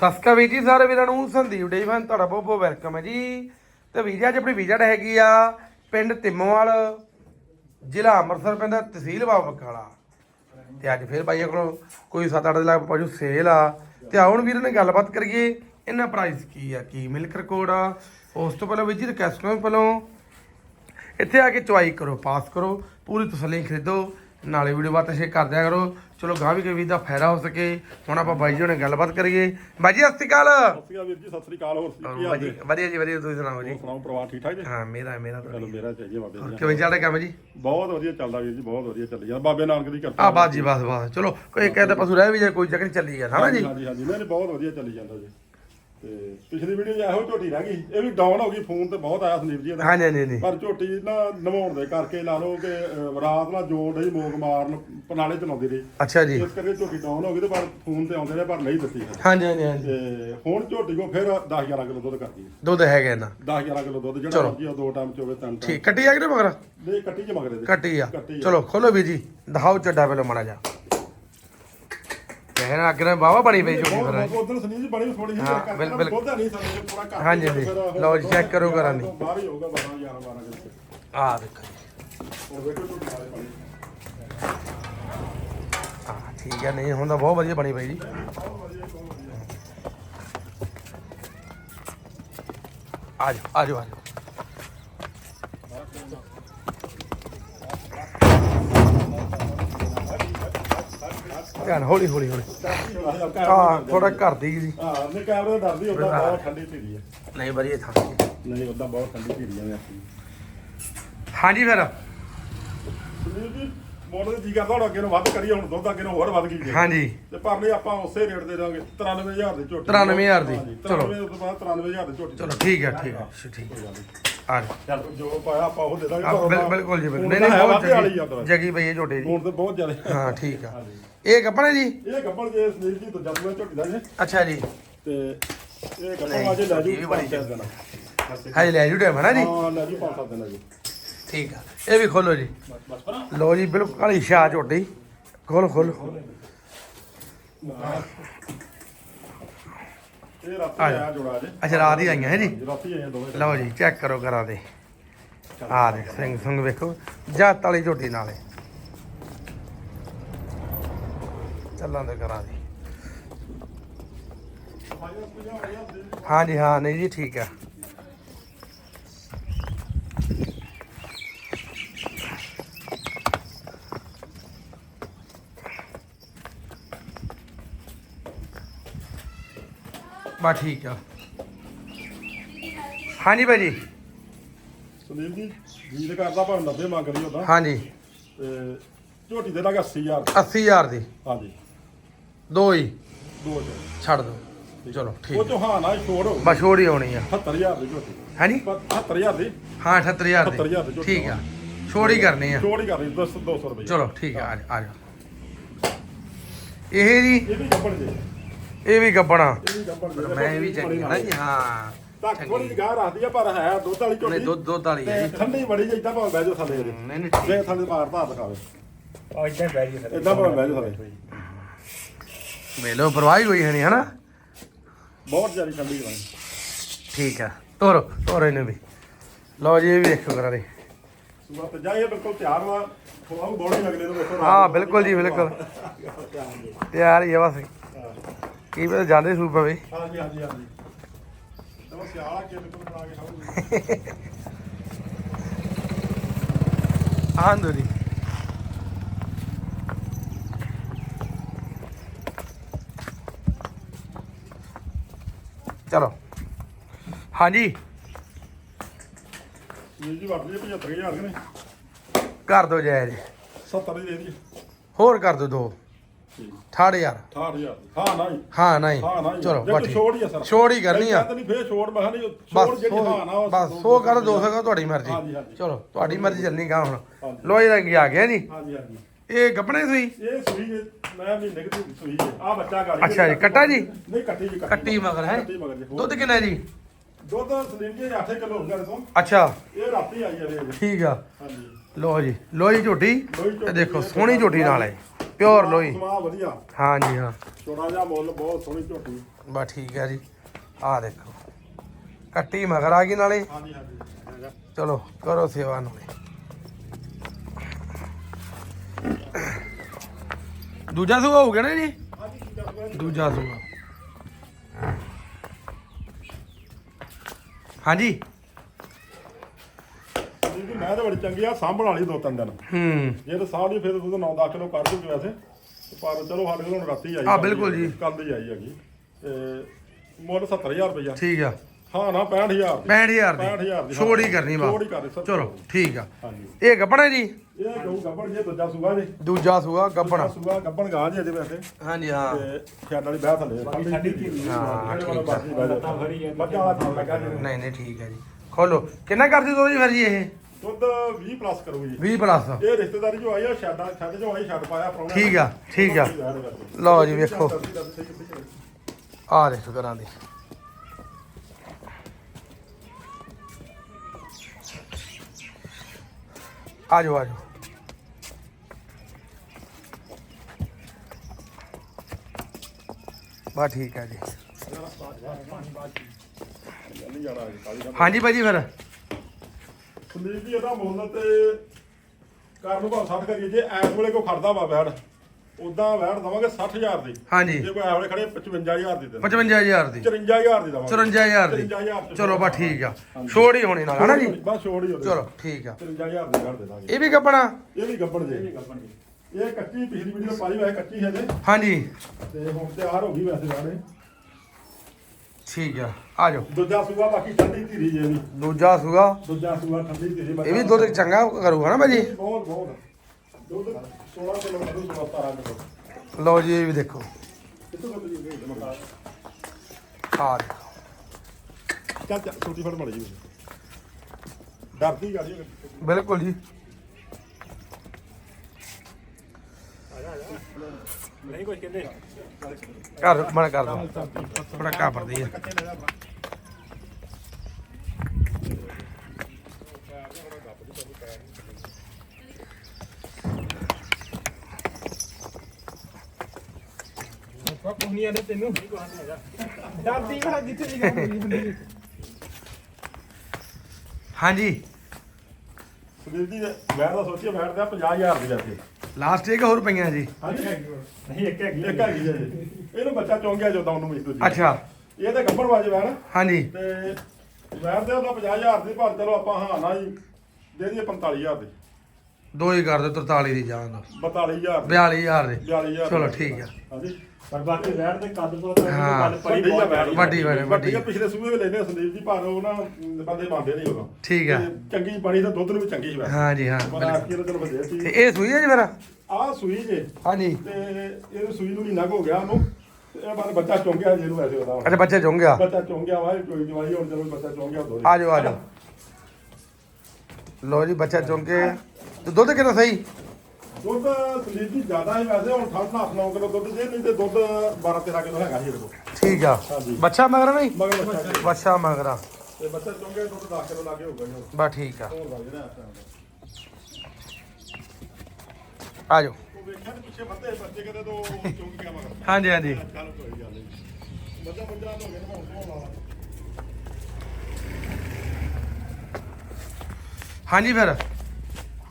ਸਤਿ ਸ਼੍ਰੀ ਅਕਾਲ ਵੀਰ ਜੀ, ਸਾਰੇ ਵੀਰਾਂ ਨੂੰ ਸੰਦੀਪ ਡੇਵਨ ਤੁਹਾਡਾ ਬਹੁਤ ਬਹੁਤ ਵੈਲਕਮ ਹੈ ਜੀ। ਤੇ ਵੀਰ ਜੀ, ਅੱਜ ਆਪਣੀ ਵਿਜਟ ਹੈਗੀ ਆ ਪਿੰਡ ਤਿੰਮੋਵਾਲ, ਜ਼ਿਲ੍ਹਾ ਅੰਮ੍ਰਿਤਸਰ ਪੈਂਦਾ ਤਹਿਸੀਲ ਬਾਬਾ ਬਕਾਲਾ। ਤੇ ਅੱਜ ਫੇਰ ਬਾਈਆਂ ਕੋਲ ਕੋਈ 7-8 ਲੱਖ ਪਹੁੰਚੂ ਸੇਲ ਆ। ਤੇ ਆਉਣ ਵੀਰ ਨੇ ਗੱਲਬਾਤ ਕਰੀਏ, ਇਹਨਾਂ ਪ੍ਰਾਈਸ ਕੀ ਆ, ਕੀ ਮਿਲਕ ਰਿਕਾਰਡ ਆ। ਉਸ ਤੋਂ ਪਹਿਲਾਂ ਵੀਰ ਜੀ ਰਿਕਵੈਸਟ ਕਰੋ ਪਹਿਲਾਂ। ਇੱਥੇ ਆ ਕੇ ਚੁਆਈ ਕਰੋ, ਪਾਸ ਕਰੋ, ਪੂਰੀ ਤਸੱਲੀ ਖਰੀਦੋ। ਨਾਲੇ ਵੀਡੀਓ ਬਾਤ ਸ਼ੇਅਰ ਕਰ ਦਿਆ ਕਰੋ। ਚਲੋ ਗਾਂ ਵੀ ਕੋਈ ਦਾ ਫਾਇਦਾ ਹੋ ਸਕੇ। ਹੁਣ ਆਪਾਂ ਬਾਈ ਜੀ ਨਾਲ ਗੱਲਬਾਤ ਕਰੀਏ। ਬਾਈ ਜੀ ਸਤਿ ਸ਼੍ਰੀ ਅਕਾਲ। ਸਤਿ ਸ਼੍ਰੀ ਅਕਾਲ ਵੀਰ ਜੀ ਸਤਿ ਸ਼੍ਰੀ ਅਕਾਲ। ਹੋਰ ਕੀ ਹਾਲ ਜੀ ਜੀ ਵਧੀਆ ਜੀ ਵਧੀਆ। ਤੁਸੀਂ ਸੁਣਾਓ ਜੀ? ਸੁਣਾਓ ਪਰਿਵਾਰ ਠੀਕ ਠਾਕ ਜੀ? ਹਾਂ ਮੇਰਾ ਮੇਰਾ ਤਾਂ ਚਲੋ ਮੇਰਾ ਚਾਹੀਏ ਬਾਬੇ ਜੀ ਕਿਵੇਂ ਚੱਲਦਾ ਕੰਮ ਜੀ? ਬਹੁਤ ਵਧੀਆ ਚੱਲਦਾ ਵੀਰ ਜੀ ਬਹੁਤ ਵਧੀਆ ਚੱਲੀ ਜਾਂਦਾ ਬਾਬੇ ਨਾਨਕ ਦੀ ਕਿਰਪਾ ਆ ਬਾਤ ਜੀ ਬਸ ਬਸ। ਚਲੋ ਕੋਈ ਕਹਿੰਦਾ ਪਸ਼ੂ ਰਹਿ ਵੀ ਜਾਏ ਕੋਈ ਨੀ ਚੱਲੀ ਗਿਆ ਹਨਾ ਜੀ? ਹਾਂਜੀ। ਨਹੀਂ ਨਹੀਂ, ਬਹੁਤ ਵਧੀਆ ਚੱਲੀ ਜਾਂਦਾ ਜੀ। ਤੇ ਪਿਛਲੀ ਵੀਡੀਓ 'ਚ ਇਹੋ ਝੋਟੀ ਰਹਿ ਗਈ। ਇਹ ਵੀ ਡਾਊਨ ਹੋ ਗਈ ਫੋਨ ਤੇ ਬਹੁਤ ਆਇਆ ਸੰਦੀਪ ਜੀ ਦਾ ਹਾਂਜੀ ਹਾਂਜੀ ਹਾਂਜੀ ਪਰ ਝੋਟੀ ਨਾ ਨਵਾਉਣ ਦੇ ਕਰਕੇ ਲਾ ਲਓ ਕਿ ਅਹ, ਰਾਤ ਨਾਲ ਜੋੜ ਰਹੀ ਮੋਗ ਮਾਰਨ ਪਨਾਲੇ ਚਲਾਉਂਦੀ ਰਹੀ। ਅੱਛਾ ਜੀ। ਇਸ ਕਰਕੇ ਝੋਟੀ ਡਾਊਨ ਹੋ ਗਈ ਤੇ ਪਰ ਫੋਨ ਤੇ ਆਉਂਦੇ ਨੇ ਪਰ ਨਹੀਂ ਦਿੱਤੀ ਹੈ। ਹਾਂਜੀ ਹਾਂਜੀ ਹਾਂਜੀ ਤੇ ਹੁਣ ਝੋਟੀ ਕੋ ਫਿਰ 10 11 ਕਿਲੋ ਦੁੱਧ ਕਰਦੀ ਹੈ। ਦੁੱਧ ਹੈਗਾ ਨਾ 10 11 ਕਿਲੋ ਦੁੱਧ ਜਿਹੜਾ। ਮਰਜ਼ੀ ਉਹ ਦੋ ਟਾਈਮ ਚ ਹੋਵੇ ਤਿੰਨ ਟਾਈਮ। ਠੀਕ ਕੱਟੀ ਆ ਕਿ ਨਹੀਂ ਮਗਰ? ਦੇ ਕੱਟੀ ਚ ਮਗਰੇ ਦੇ। ਕੱਟੀ ਆ। ਕੱਟੀ ਆ। ਚਲੋ ਖੋਲੋ ਵੀ ਜੀ। ਦਿਖਾਓ ਚੱਡਾ ਪਹਿਲਾਂ ਮਾੜਾ ਜਾ ਕਹਿਣਾ ਅੱਗੇ ਨਾ ਬਾਵਾ ਬਣੀ ਪਈ ਝੋਟੀ ਫਿਰ। ਉਦੋਂ ਸਨੀ ਜੀ ਬੜੀ ਥੋੜੀ ਜਿਹੀ ਹਾਂ, ਕਰਕੇ ਬਿਲ- ਨਾ ਬਿਲ- ਦੁੱਧ ਨਹੀਂ ਸਾਡੇ ਪੂਰਾ ਘੱਟ ਹਾਂਜੀ, ਹੀ ਹਾਂਜੀ। ਲਓ ਜੀ, check ਕਰੋ ਘਰਾਂ ਦੀ। ਬਾਹਰ ਹੀ ਹੋਊਗਾ 12 11 12 ਕਿਲੋ ਆ ਦੇਖੋ ਜੀ। ਹੁਣ ਵੇਖੋ ਝੋਟੀ ਵਾਲੇ ਪਾਣੀ ਹਾਂ ਠੀਕ ਹੈ ਨਹੀਂ ਹੁਣ ਤਾਂ ਬਹੁਤ ਵਧੀਆ ਬਣੀ ਪਈ ਜੀ। ਆ ਜਾਓ ਆ ਜਾਓ ਆ ਜਾਓ। ਧਿਆਨ ਹੌਲੀ ਹੌਲੀ ਹੌਲੀ। ਹਾਂ ਥੋੜਾ ਘਰ ਦੀ ਜੀ। ਹਾਂ ਨਹੀਂ ਕੈਮਰੇ ਦਾ ਡਰਦੀ ਹੁੰਦਾ ਬਹੁਤ ਠੰਡੀ ਧੀਰੀ ਹੈ ਨਹੀਂ ਵਧੀਆ ਥਾਂ ਨਹੀਂ ਉਦਾਂ ਬਹੁਤ ਠੰਡੀ ਧੀਰੀ ਹੈ ਹਾਂਜੀ ਫਿਰ। ਦੇ ਜੀ ਕਰਦਾ ਹੁਣ ਅੱਗੇ ਨੂੰ ਵੱਧ ਕਰੀਏ ਹੁਣ ਦੁੱਧ ਅੱਗੇ ਨੂੰ ਹੋਰ ਵੱਧ ਗਈ ਹਾਂਜੀ। ਤੇ ਪਰ ਨਹੀਂ ਆਪਾਂ ਉਸੇ ਰੇਟ ਦੇ ਦਾਂਗੇ 93000 ਦੀ ਝੋਟੀ। 93,000 ਦੀ, ਚਲੋ। 93 ਤੋਂ ਬਾਅਦ 93000 ਦੀ ਝੋਟੀ। ਚਲੋ ਠੀਕ ਹੈ ਠੀਕ ਹੈ ਠੀਕ ਹੈ ਆ ਚੱਲ ਜੋ ਪਾਇਆ ਆਪਾਂ ਉਹ ਦੇ ਦਾਂਗੇ। ਬਿਲਕੁਲ ਜੀ ਬਿਲਕੁਲ। ਨਹੀਂ ਨਹੀਂ ਹੈ ਬਹੁਤ ਜਗੀ ਪਈ ਹੈ ਝੋਟੇ ਜੀ। ਹੁਣ ਤੇ ਬਹੁਤ ਜ਼ਿਆਦਾ। ਹਾਂ ਠੀਕ ਆ। ਇਹ ਕੱਪੜੇ ਜੀ? ਇਹ ਗੱਬਲ ਜੇ ਸੁਨੀਲ ਜੀ ਤੋਂ ਜੱਟ ਝੋਟੀ ਦਾ ਜੇ। ਅੱਛਾ ਜੀ। ਤੇ ਇਹ ਨਹੀਂ, ਵਾਜੇ ਲੈ ਜੂ ਇਹ ਵੀ ਬੜੀ ਪੰਜ ਸੱਤ ਦਿਨ। ਹਾਈ ਲੈ ਜੂ ਟਾਈਮ ਹੈ ਨਾ ਜੀ? ਹਾਂ ਲੈ ਜੂ ਪੰਜ ਸੱਤ ਦਿਨ ਜੀ। ਠੀਕ ਆ। ਇਹ ਵੀ ਖੋਲੋ ਜੀ। ਲੋ ਜੀ ਬਿਲਕੁਲ ਕਾਲੀ ਸ਼ਾਹ ਝੋਟੀ। ਖੋਲ ਖੋਲ। ਇਹ ਰਾਤੀ ਆਇਆ ਜੋੜਾ ਜੇ। ਅੱਛਾ ਰਾਤ ਹੀ ਆਈਆਂ ਹੈ ਜੀ? ਰਾਤੀ ਆਇਆ ਦੋਵੇਂ। ਲਓ ਜੀ ਚੈੱਕ ਕਰੋ ਕਰਾਂ ਦੇ। ਆ ਦੇਖ ਸਿੰਘ ਸਿੰਘ ਵੇਖੋ। ਜੱਤ ਵਾਲੀ ਝੋਟੀ ਨਾਲੇ ਚੱਲਾਂ ਦੇ ਕਰਾਂ ਦੀ। ਹਾਂਜੀ ਹਾਂ ਨਹੀਂ ਜੀ ਠੀਕ ਆ। ਬਾ ਠੀਕ ਆ। ਹਾਂਜੀ ਭਾਜੀ। ਸੁਨੀਲ ਜੀ ਜੀਦ ਕਰਦਾ ਭਾਵੇਂ 90 ਮੰਗਦੀ ਉਹਦਾ। ਹਾਂਜੀ। ਤੇ ਝੋਟੀ ਦੇ ਲਾਗੇ 80000 80000 ਦੀ। ਹਾਂਜੀ। ਦੋ ਹੀ। ਦੋ ਛੱਡ ਦੋ। ਚਲੋ ਉਹ ਠੀਕ ਚੋਂ ਹਾਂ ਨਾ ਛੋੜ ਹੋ ਬਸ ਛੋੜੀ ਆਉਣੀ ਆ। 70000 ਦੀ ਝੋਟੀ। ਹਾਂਜੀ? 70000 ਦੀ। ਹਾਂ 78000 78000 ਦੀ। ਦੀ ਝੋਟੀ ਠੀਕ ਆ। ਛੋੜੀ ਕਰਨੀ ਆ। ਛੋੜ ਹੀ ਕਰਨੀ 200 200 ਰੁਪਏ ਚਲੋ ਠੀਕ ਆ ਆ ਜਾ- ਆ ਜਾ। ਇਹ ਜੀ ਇਹ ਵੀ ਗੱਬੜ ਜੇ। ਇਹ ਵੀ ਗੱਬਣਾ। ਇਹ ਵੀ ਗੱਬੜ ਜੇ ਮੈਂ ਵੀ ਚੰਗੀ ਨਾ ਜੀ ਹਾਂ। ਤਾਂ ਥੋੜੀ ਜਿਹੀ ਗਾਹ ਰੱਖਦੀ ਆ ਪਰ ਹੈ ਦੁੱਧ ਵਾਲੀ ਨਹੀਂ ਝੋਟੀ ਦੁੱਧ ਦੁੱਧ ਵਾਲੀ ਹੈ ਜੀ। ਠੰਡੀ ਬੜੀ ਜਿਹੀ ਇਦਾਂ ਭਾਵੇਂ ਬਹਿ ਜਾਓ ਥੱਲੇ ਇਹਦੇ ਨਹੀਂ ਨਹੀਂ ਜੇ ਥੱਲੇ ਮਾਰ ਧਾਰ ਦਿਖਾਵੇ ਆ ਇਦਾਂ ਬਹਿ ਜੀ ਇਦਾਂ ਭਾਵੇਂ ਬਹਿ ਥੱਲੇ। ਵੇਲੋ ਪਰਵਾਹੀ ਹੋਈ ਹੈ ਨਹੀਂ ਹਨਾ? ਬਹੁਤ ਜ਼ਿਆਦਾ ਠੰਡੀ ਠੀਕ ਆ ਤੋਰੋ ਤੋਰੋ ਇਹਨੂੰ ਵੀ। ਲਓ ਜੀ ਇਹ ਵੀ ਦੇਖੋ ਕਰਾਂ ਦੇ ਸੁਬਾ ਤੇ ਜਾਈਏ ਬਿਲਕੁਲ ਤਿਆਰ ਵਾ। ਥੋੜਾ ਬੋੜੀ ਲੱਗਦੇ ਨੂੰ ਵੇਖੋ ਹਾਂ ਬਿਲਕੁਲ ਜੀ ਬਿਲਕੁਲ। ਤਿਆਰ ਹੀ ਆ ਬਸ। ਕੀ ਪਤਾ ਜਾਂਦੇ ਸੂਪ ਪਵੇ ਹਾਂਜੀ ਹਾਂਜੀ ਹਾਂਜੀ। ਚਲੋ ਸਿਆਲ ਕੇ ਬਿਲਕੁਲ ਬਣਾ ਕੇ ਖਾਓ ਆਂਦੋ ਜੀ ਚਲੋ। ਹਾਂਜੀ। ਜੀ ਜੀ ਵਰਤ ਜੀ 75000 ਕਿ ਨਹੀਂ? ਕਰ ਦੋ ਜਾਇਜ਼। 70 ਦੀ ਦੇ ਦੀ ਹੋਰ ਕਰ ਦੋ ਦੋ। 8000 68000 ਹਾਂ ਨਹੀਂ। ਹਾਂ ਨਹੀਂ। ਹਾਂ ਨਹੀਂ। ਚਲੋ ਬਸ ਠੀਕ ਛੋੜ ਹੀ ਆ ਸਰ। ਛੋੜ ਹੀ ਕਰਨੀ ਆ। ਨਹੀਂ ਫੇਰ ਛੋੜ ਮੈਂ ਨਹੀਂ ਛੋੜ ਜਿਹੜੀ ਹਾਂ ਨਾ ਸੌ- ਬਸ 100 ਕਰ 200 ਕਰ ਤੁਹਾਡੀ ਮਰਜ਼ੀ। ਚਲੋ ਤੁਹਾਡੀ ਮਰਜ਼ੀ ਚੱਲਣੀ ਗਾ ਹੁਣ। ਲੋਹੇ ਦਾ ਕੀ ਆ ਗਿਆ ਜੀ। ਹਾਂਜੀ ਹਾਂਜੀ। ਇਹ ਗੱਪਣੇ ਸੂਈ ਇਹ ਸੂਈ ਮੈਂ ਵੀ ਨਿਕਦੀ ਸੂਈ ਆ ਬੱਚਾ ਗਾੜੀ ਅੱਛਾ ਜੀ, ਕੱਟਾ ਜੀ? ਨਹੀਂ ਕੱਟੀ ਜੀ ਕੱਟੀ ਮਗਰ ਹੈ। ਦੁੱਧ ਕਿੰਨਾ ਜੀ? ਦੁੱਧ ਸਲੀਮ ਜੀ 8 ਕਿਲੋ ਹੁੰਦਾ ਰਸੋਂ ਅੱਛਾ। ਇਹ ਰਾਤੀ ਆਈ ਜੀ। ਠੀਕ ਆ। ਹਾਂਜੀ। ਲੋ ਜੀ ਲੋਹੀ ਝੋਟੀ। ਤੇ ਦੇਖੋ ਸੋਹਣੀ ਝੋਟੀ ਨਾਲ ਹੈ। ਪਿਓਰ ਲੋਈ। ਸਮਾ ਵਧੀਆ। ਹਾਂਜੀ ਹਾਂ। ਛੋਟਾ ਜਿਹਾ ਮੁੱਲ ਬਹੁਤ ਸੋਹਣੀ ਝੋਟੀ। ਬਸ ਠੀਕ ਹੈ ਜੀ। ਆਹ ਦੇਖੋ। ਕੱਟੀ ਮਗਰ ਆ ਗਈ ਨਾਲੇ। ਹਾਂਜੀ ਹਾਂਜੀ ਚਲੋ ਕਰੋ ਸੇਵਾ ਨਾਲੇ। ਦੂਜਾ ਸੂਆ ਹੋ ਗਿਆ ਨਾ ਜੀ। ਦੂਜਾ ਸੂਆ। ਹਾਂਜੀ। ਬੜੀ ਚੰਗੀ ਆ ਸਾਂਭਣ ਵਾਲੀ ਦੋ ਤਿੰਨ ਦਿਨ। ਹੂੰ। ਜੇ ਤਾਂ ਸਾਹ ਨਹੀਂ ਫਿਰ ਦੁੱਧ 9-10 ਕਿਲੋ ਕਰ ਦੂਗੀ ਵੈਸੇ। ਪਰ ਚਲੋ ਸਾਡੇ ਕੋਲ ਹੁਣ ਰਾਤੀ ਆਈ ਹਾਂ, ਬਿਲਕੁਲ ਜੀ। ਕੱਲ ਦੀ ਆਈ ਹੈਗੀ। ਤੇ ਮੁੱਲ 70000 ਰੁਪਇਆ ਠੀਕ ਆ। ਹਾਂ ਨਾ 65000 ਦੀ। 65000 ਦੀ। 65000 ਦੀ ਛੋੜ ਹੀ ਕਰਨੀ ਵਾ। ਛੋੜ ਹੀ ਕਰਨੀ, ਸੱਤਰ ਚਲੋ ਠੀਕ ਆ। ਇਹ ਗੱਬਣਾ ਜੀ? ਇਹ ਗਊ ਗੱਬਣ ਜੇ ਦੂਜਾ ਸੂਆ ਜੀ। ਦੂਜਾ ਸੂਆ ਗੱਬਣਾ। ਸੂਆ ਗੱਬਣ ਗਾ ਜੀ ਇਹਦੇ ਵੈਸੇ ਹਾਂਜੀ ਹਾਂ। ਤੇ ਛੱਡ ਵਾਲੀ ਬਹਿ ਥੱਲੇ। ਬਾਕੀ ਸਾਡੀ ਧੀ ਹਾਂ, ਠੀਕ ਆ। ਆ। ਨਹੀਂ ਨਹੀਂ ਠੀਕ ਹੈ ਜੀ। ਖੋਲੋ। ਕਿੰਨਾ ਕਰਦੀ ਦੋ ਜੀ ਫਿਰ ਜੀ ਇਹ? ਦੁੱਧ 20 ਪਲੱਸ ਕਰੂਗੀ 20 ਪਲੱਸ ਇਹ ਰਿਸ਼ਤੇਦਾਰੀ ਜੋ ਆਈ ਆ ਛੱਡਾਂ ਛੱਡ ਜੋ ਆਈ ਛੱਡ ਪਾਇਆ ਪ੍ਰਾਹੁਣਾ ਠੀਕ ਆ ਠੀਕ ਆ। ਲਓ ਜੀ ਵੇਖੋ। ਆਹ ਦੇਖੋ ਕਰਾਂ ਦੀ ਆ ਜਾਓ ਆ ਜਾਓ ਬਾ ਠੀਕ ਹੈ ਜੀ ਜੀ ਹਾਂਜੀ ਭਾਜੀ ਫਿਰ। ਸੰਦੀਪ ਜੀ ਇਹਦਾ ਮੁੱਲ ਤੇ ਕਰਨ ਭਾਵ 60 ਕਰੀਏ ਜੇ ਐਸ ਵੇਲੇ ਕੋ ਖੜਦਾ ਵਾ ਬੈੜ ਉਦਾਂ ਬੈੜ ਦਵਾਂਗੇ 60000 ਦੀ। ਹਾਂਜੀ। ਜੇ ਕੋਈ ਐਸ ਵੇਲੇ ਖੜੇ 55000 ਦੀ ਦੇ 55000 ਦੀ। 54000 ਦੀ ਦਵਾਂਗੇ। 54000 ਦੀ। 54000 ਚਲੋ ਬਾ ਠੀਕ ਆ। ਛੋੜ ਹੀ ਹੋਣੀ ਨਾਲ ਹਨਾ ਜੀ? ਬਸ ਛੋੜ ਹੀ ਉਹਦੇ ਚਲੋ ਠੀਕ ਆ। 53000 ਦੀ ਕਰ ਦੇ ਦਾਂਗੇ ਇਹ ਵੀ ਕੱਪਣਾ ਇਹ ਵੀ ਗੱਬਣ ਜੇ। ਇਹ ਕੱਚੀ ਪਿਛਲੀ ਵੀਡੀਓ ਪਾਈ ਵੈਸੇ ਕੱਚੀ ਹੈ ਜੇ ਹਾਂਜੀ। ਤੇ ਹੁਣ ਤਿਆਰ ਹੋ ਗਈ ਵੈਸੇ ਬਾੜੇ ਠੀਕ ਆ ਆ ਜਾਓ। ਦੂਜਾ ਸੂਆ ਬਾਕੀ ਠੰਡੀ ਧੀਰੀ ਜੇ। ਵੀ ਦੂਜਾ ਸੂਗਾ ਦੂਜਾ ਸੂਆ ਠੰਡੀ ਧੀਰੀ ਇਹ ਵੀ ਦੁੱਧ ਚੰਗਾ ਕਰੂ ਹਨਾ ਭਾਜੀ? ਬਹੁਤ ਬਹੁਤ। ਦੁੱਧ 16 ਕਿਲੋ ਕਰੂ 17 ਕਿਲੋ। ਲਓ ਜੀ ਇਹ ਵੀ ਦੇਖੋ। ਜੀ ਆ ਦੇਖੋ। ਚੱਲ ਚੱਲ ਛੋਟੀ ਫੜ ਮੜ ਜੀ ਡਰਦੀ ਗਾੜੀ ਬਿਲਕੁਲ ਜੀ। ਨਹੀਂ ਕੁਝ ਕਹਿੰਦੇ। ਘਰ ਮਨ ਕਰ ਦੋ ਥੋੜਾ ਘਾਪਰਦੀ ਆ। ਕੁਝ ਨਹੀਂ ਆਦੇ ਤੈਨੂੰ ਡਰਦੀ ਜਿੱਥੇ ਹਾਂਜੀ। ਸੁਨੀਲ ਜੀ ਬੈਠ ਦਾ ਸੋਚੀਏ ਬੈਠ ਦਾ 50000 ਦੀ ਜਾਂਦੀ ਲਾਸਟ ਇੱਕ ਹੋਰ ਪਈਆਂ ਜੀ। ਹਾਂਜੀ ਨਹੀਂ ਇੱਕ ਹੈਗੀ ਇੱਕ ਹੈਗੀ ਹੈ ਜੀ। ਇਹਨੂੰ ਬੱਚਾ ਚੌਂਕਿਆ ਜਦੋਂ ਉਹਨੂੰ ਮਿਲ ਦੂਜੀ ਅੱਛਾ। ਇਹ ਤਾਂ ਗੱਬੜ ਵਾਜੇ ਬੈਣ ਹਾਂਜੀ। ਤੇ ਦੇ ਉਹਦਾ 50000 ਦੀ ਪਰ ਚਲੋ ਆਪਾਂ ਹਾਂ ਨਾ ਜੀ। ਦੇ ਦਈਏ 45000 ਦੀ। ਦੋ ਹੀ ਕਰ ਦਿਓ 43 ਦੀ ਜਾਨ ਦੋ 42000 ਦੀ। 42000 ਦੇ। 42000 ਚਲੋ ਠੀਕ ਆ। ਹਾਂਜੀ। ਪਰ ਬਾਕੀ ਵੈਰ ਦੇ ਕੱਦ ਤੋਂ ਤਾਂ ਹਾਂ। ਗੱਲ ਪੜੀ ਵੱਡੀ ਆ ਬਹੁਤ ਹੈ। ਵੱਡੀ ਵੱਡੀ। ਆ, ਪਿਛਲੇ ਸੂਏ ਵੀ ਲੈਨੇ ਸੰਦੀਪ ਜੀ ਪਰ ਉਹ ਨਾ ਬੰਦੇ ਮੰਨਦੇ ਨਹੀਂ ਉਦੋਂ। ਠੀਕ ਆ। ਚੰਗੀ ਬਣੀ ਤਾਂ ਦੁੱਧ ਨੂੰ ਵੀ ਚੰਗੀ ਹਾਂਜੀ ਹਾਂ ਵਧੀਆ ਸੀ। ਤੇ ਇਹ ਸੂਈ ਹੈ ਜੀ ਮੇਰਾ ਆਹ ਸੂਈ ਜੇ। ਹਾਂਜੀ। ਤੇ ਇਹਨੂੰ ਸੂਈ ਨੂੰ ਮਹੀਨਾ ਕੁ ਹੋ ਗਿਆ ਉਹਨੂੰ। ਇਹ ਬਾਅਦ ਬੱਚਾ ਚੁੰਗਿਆ ਜਿਹਨੂੰ ਵੈਸੇ ਉਹਦਾ। ਅੱਛਾ ਬੱਚੇ ਚੁੰਗ ਗਿਆ? ਬੱਚਾ ਚੁੰਗਿਆ ਵਾ ਇਹ ਕੋਈ ਜਵਾਈ ਹੁਣ ਜਦੋਂ ਬੱਚਾ ਚੁੰਗਿਆ ਦੋ ਆ ਜਾਓ ਆ ਜਾਓ। ਲਓ ਜੀ ਬੱਚਾ ਚੁੰਗ ਤੇ ਦੁੱਧ ਕਿੰਨਾ ਸਹੀ? ਦੁੱਧ ਸੰਦੀਪ ਜੀ ਜ਼ਿਆਦਾ ਹੀ ਵੈਸੇ ਹੁਣ ਠੰਡ ਨਾਲ 9 ਕਿਲੋ ਦੁੱਧ ਜੇ ਨਹੀਂ ਤੇ ਦੁੱਧ 12 13 ਕਿਲੋ ਹੈਗਾ ਜੀ ਇਹਦੇ ਠੀਕ ਆ। ਹਾਂਜੀ। ਬੱਚਾ ਮਗਰ ਨਹੀਂ? ਮਗਰ ਬੱਚਾ ਜੀ। ਬੱਚਾ ਮਗਰਾ ਤੇ ਬੱਚਾ ਚੁੰਗਿਆ ਦੁੱਧ 10 ਕਿਲੋ ਲਾਗੇ ਹੋਊਗਾ ਜੀ। ਬਸ ਠੀਕ ਆ। ਹੋਰ ਲੱਗ ਜਿਹੜਾ ਇਸ time ਤੇ। ਆ ਜਾਓ ਉਹ ਵੇਖਿਆ ਤੇ ਪਿੱਛੇ ਬੰਦੇ ਬੱਚੇ ਕਿਤੇ ਤੋਂ ਚੁੰਗ ਗਿਆ ਮਗਰ। ਹਾਂਜੀ ਹਾਂਜੀ। ਚੱਲ ਕੋਈ ਗੱਲ ਨਹੀਂ ਬੱਚਾ ਬੱਚਾ ਹੋ ਗਿਆ ਨਾ ਹੁਣ ਤੋਂ ਲਾਵਾ ਹਾਂਜੀ ਫਿਰ।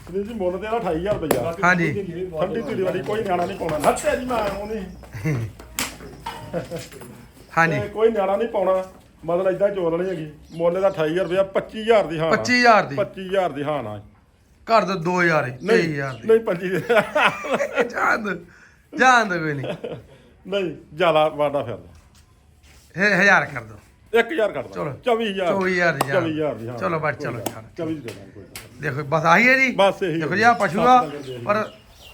ਸੰਦੀਪ ਜੀ ਮੁੱਲ ਤੇ ਇਹਦਾ 28000 ਰੁਪਇਆ ਹਾਂਜੀ। ਠੰਡੀ ਧੀਰੀ ਵਾਲੀ ਕੋਈ ਨਿਆਣਾ ਨਹੀਂ ਪਾਉਣਾ। ਨੱਚਿਆ ਜੀ ਮੈਂ ਉਹਨੇ। ਹਾਂਜੀ। ਤੇ ਕੋਈ ਨਿਆਣਾ ਨਹੀਂ ਪਾਉਣਾ। ਮਤਲਬ ਇਦਾਂ ਚੋਲ ਨਹੀਂ ਹੈਗੀ। ਮੁੱਲ ਦਾ 28000 ਰੁਪਇਆ 25000 ਦੀ ਹਾਂ 25000 ਦੀ? 25000 ਦੀ ਹਾਂ ਨਾ ਘਰ ਦੇ 2000 3000 ਦੀ। ਨਹੀਂ 25 ਦੀ ਜਾਨ ਦੋ ਜਾਨ ਦੋ ਕੋਈ ਨਹੀਂ। ਨਹੀਂ ਜ਼ਿਆਦਾ ਵਾਡਾ ਫਿਰਦਾ। ਇਹ ਹਜ਼ਾਰ ਕਰ ਦੋ। 1000 ਕੱਢ ਚਲੋ। 24000 24000 ਦੀ ਜਾਨ। 24000 ਦੀ ਹਾਂ ਚਲੋ ਬਸ, ਚਲੋ, ਗੱਲ ਛੱਡ। 24 ਦੀ ਦੇ ਦਾਂਗੇ ਕੋਈ ਗੱਲ ਨਹੀਂ। ਦੇਖੋ ਬਸ ਆਹੀ ਹੈ ਜੀ ਬਸ ਇਹੀ ਦੇਖੋ ਜੀ ਆ ਪਸ਼ੂ ਆ ਪਰ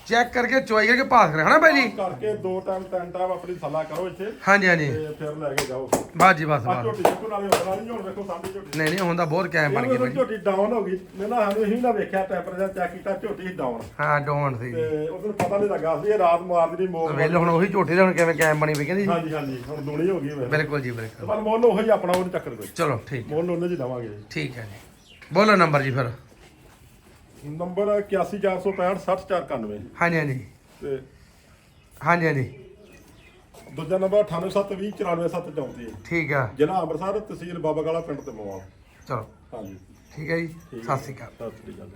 ਚੈੱਕ ਕਰਕੇ ਚੁਆਈ ਕਰਕੇ ਪਾਸ ਕਰੇ ਹਨਾ ਭਾਈ ਜੀ? ਕਰਕੇ ਦੋ ਟਾਈਮ ਤਿੰਨ ਟਾਈਮ ਆਪਣੀ ਸਲਾਹ ਕਰੋ ਇੱਥੇ। ਹਾਂਜੀ ਹਾਂਜੀ। ਤੇ ਫਿਰ ਲੈ ਕੇ ਜਾਓ। ਬਸ ਜੀ ਬਸ ਆ ਬਸ। ਝੋਟੀ ਚੱਕੂ ਨਾਲੇ ਹੋਰ ਨਾਲੇ ਹੁਣ ਵੇਖੋ ਸਾਡੀ ਝੋਟੀ। ਨਹੀਂ ਨਹੀਂ ਹੁੰਦਾ ਬਹੁਤ ਕੈਮ ਬਣ ਗਈ ਜੀ। ਝੋਟੀ ਡਾਊਨ ਹੋ ਗਈ। ਮੈਂ ਨਾ ਸਾਨੂੰ ਇਹੀ ਨਾ ਵੇਖਿਆ ਟੈਂਪਰੇਚਰ ਚੈੱਕ ਕੀਤਾ ਝੋਟੀ ਡਾਊਨ ਹਾਂ ਡੋਂਟ ਸੀ। ਤੇ ਉਧਰ ਪਤਾ ਨਹੀਂ ਲੱਗਾ ਸੀ ਇਹ ਰਾਤ ਮਾਰਦੀ ਨਹੀਂ ਮੋਗ ਵੇਲ ਹੁਣ ਉਹੀ ਝੋਟੇ ਦੇ ਹੁਣ ਕਿਵੇਂ ਕੈਮ ਬਣੀ ਵੀ ਕਹਿੰਦੀ ਹਾਂਜੀ ਹਾਂਜੀ ਹੁਣ ਦੂਣੀ ਹੋ ਗਈ ਵੇ ਬਿਲਕੁਲ ਜੀ ਬਿਲਕੁਲ। ਪਰ ਮੁੱਲ ਉਹੀ ਆਪਣਾ ਉਹਨੂੰ ਚੱਕਰ ਕੋਈ। ਚਲੋ ਠੀਕ। ਮੁੱਲ ਉਹਨੇ ਜੀ ਦਵਾਂਗੇ। ਠੀਕ ਹੈ ਜੀ। ਬੋਲੋ ਨੰਬਰ ਜੀ ਫਿਰ। ਨੰਬਰ 81465 60491 ਹਾਂਜੀ ਹਾਂਜੀ। ਤੇ ਹਾਂਜੀ ਹਾਂਜੀ। ਦੂਜਾ ਨੰਬਰ 98720 94734 ਠੀਕ ਆ। ਜ਼ਿਲ੍ਹਾ ਅੰਮ੍ਰਿਤਸਰ ਤਹਿਸੀਲ ਬਾਬਾ ਕਾਲਾ ਪਿੰਡ ਤੇ ਮੋਆ। ਚਲੋ। ਹਾਂਜੀ। ਠੀਕ ਹੈ ਜੀ। ਸਤਿ ਸ਼੍ਰੀ ਅਕਾਲ। ਸਤਿ ਸ੍ਰੀ ਅਕਾਲ।